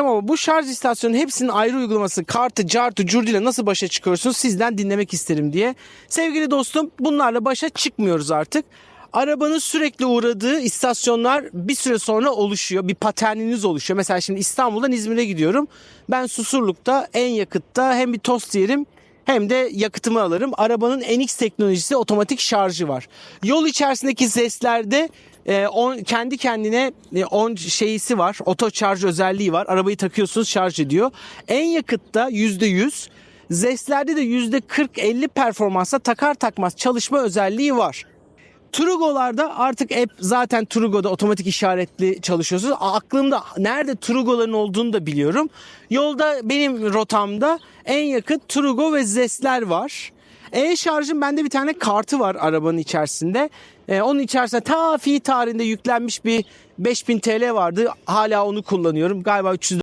Ama bu şarj istasyonunun hepsinin ayrı uygulaması, kartı, cartı, curdiyle nasıl başa çıkıyorsunuz sizden dinlemek isterim diye. Sevgili dostum bunlarla başa çıkmıyoruz artık. Arabanın sürekli uğradığı istasyonlar bir süre sonra oluşuyor. Bir paterniniz oluşuyor. Mesela şimdi İstanbul'dan İzmir'e gidiyorum. Ben Susurluk'ta en yakıtta hem bir tost yerim hem de yakıtımı alırım. Arabanın NX teknolojisi otomatik şarjı var. Yol içerisindeki seslerde e, on, kendi kendine e, on şeyisi var. Oto şarj özelliği var. Arabayı takıyorsunuz şarj ediyor. En yakıtta %100 Zeslerde de %40-50 performansla takar takmaz çalışma özelliği var. Trugo'larda artık hep zaten Trugo'da otomatik işaretli çalışıyorsunuz. Aklımda nerede Trugo'ların olduğunu da biliyorum. Yolda benim rotamda en yakın Trugo ve Zest'ler var. E-şarjın bende bir tane kartı var arabanın içerisinde. Ee, onun içerisinde ta fi tarihinde yüklenmiş bir 5000 TL vardı. Hala onu kullanıyorum. Galiba 300